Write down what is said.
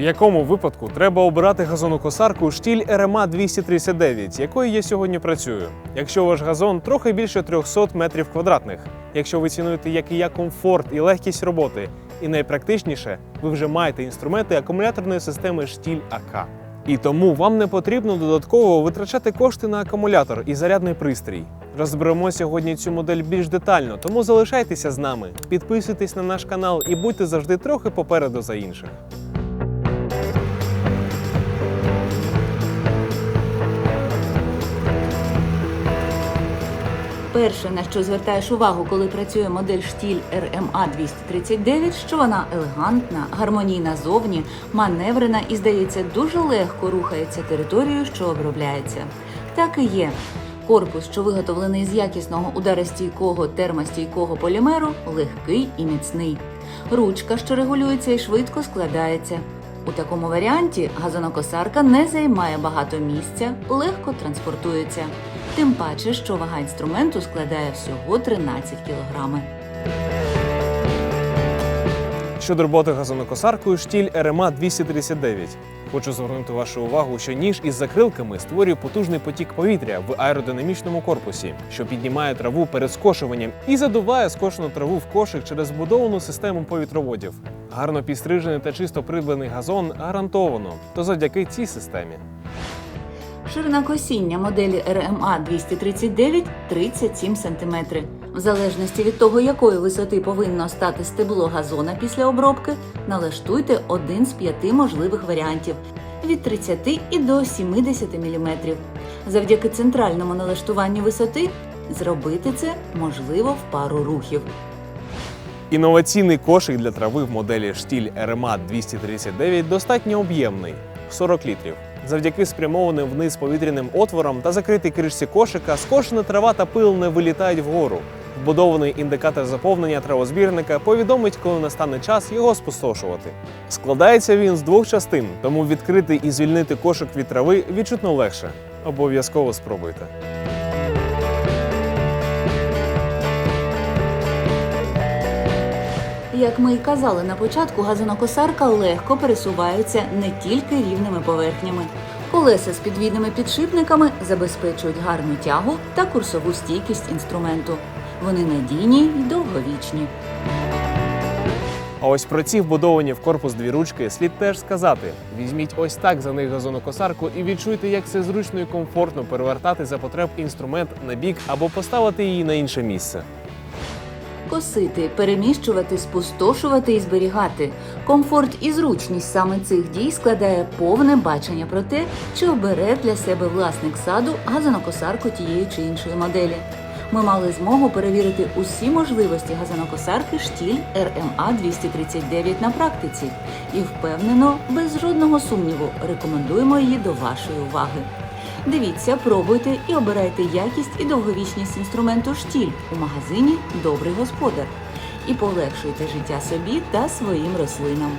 В якому випадку треба обирати газонокосарку штіль РМА 239, якою я сьогодні працюю? Якщо ваш газон трохи більше 300 метрів квадратних, якщо ви цінуєте як і я комфорт і легкість роботи, і найпрактичніше, ви вже маєте інструменти акумуляторної системи штіль АК. І тому вам не потрібно додатково витрачати кошти на акумулятор і зарядний пристрій. Розберемо сьогодні цю модель більш детально, тому залишайтеся з нами, підписуйтесь на наш канал і будьте завжди трохи попереду за інших. Перше, на що звертаєш увагу, коли працює модель штіль RMA 239, що вона елегантна, гармонійна зовні, маневрена і, здається, дуже легко рухається територією, що обробляється. Так і є. Корпус, що виготовлений з якісного ударостійкого термостійкого полімеру, легкий і міцний. Ручка, що регулюється і швидко складається. У такому варіанті газонокосарка не займає багато місця, легко транспортується. Тим паче, що вага інструменту складає всього 13 кілограми. Щодо роботи газонокосаркою штіль РМА 239. Хочу звернути вашу увагу, що ніж із закрилками створює потужний потік повітря в аеродинамічному корпусі, що піднімає траву перед скошуванням і задуває скошену траву в кошик через збудовану систему повітроводів. Гарно підстрижений та чисто придбаний газон гарантовано, то завдяки цій системі. Ширина косіння моделі RMA 239 37 см. В залежності від того, якої висоти повинно стати стебло газона після обробки, налаштуйте один з п'яти можливих варіантів від 30 і до 70 мм. Завдяки центральному налаштуванню висоти зробити це можливо в пару рухів. Інноваційний кошик для трави в моделі штіль RMA 239 достатньо об'ємний 40 літрів. Завдяки спрямованим вниз повітряним отворам та закритій кришці кошика скошена трава та пил не вилітають вгору. Вбудований індикатор заповнення травозбірника повідомить, коли настане час його спустошувати. Складається він з двох частин, тому відкрити і звільнити кошик від трави відчутно легше. Обов'язково спробуйте. Як ми й казали на початку, газонокосарка легко пересувається не тільки рівними поверхнями. Колеса з підвідними підшипниками забезпечують гарну тягу та курсову стійкість інструменту. Вони надійні й довговічні. А ось про ці вбудовані в корпус дві ручки слід теж сказати: візьміть ось так за них газонокосарку і відчуйте, як це зручно і комфортно перевертати за потреб інструмент на бік або поставити її на інше місце. Косити, переміщувати, спустошувати і зберігати. Комфорт і зручність саме цих дій складає повне бачення про те, чи обере для себе власник саду газонокосарку тієї чи іншої моделі. Ми мали змогу перевірити усі можливості газонокосарки штіль RMA 239 на практиці і впевнено, без жодного сумніву, рекомендуємо її до вашої уваги. Дивіться, пробуйте і обирайте якість і довговічність інструменту штіль у магазині Добрий господар і полегшуйте життя собі та своїм рослинам.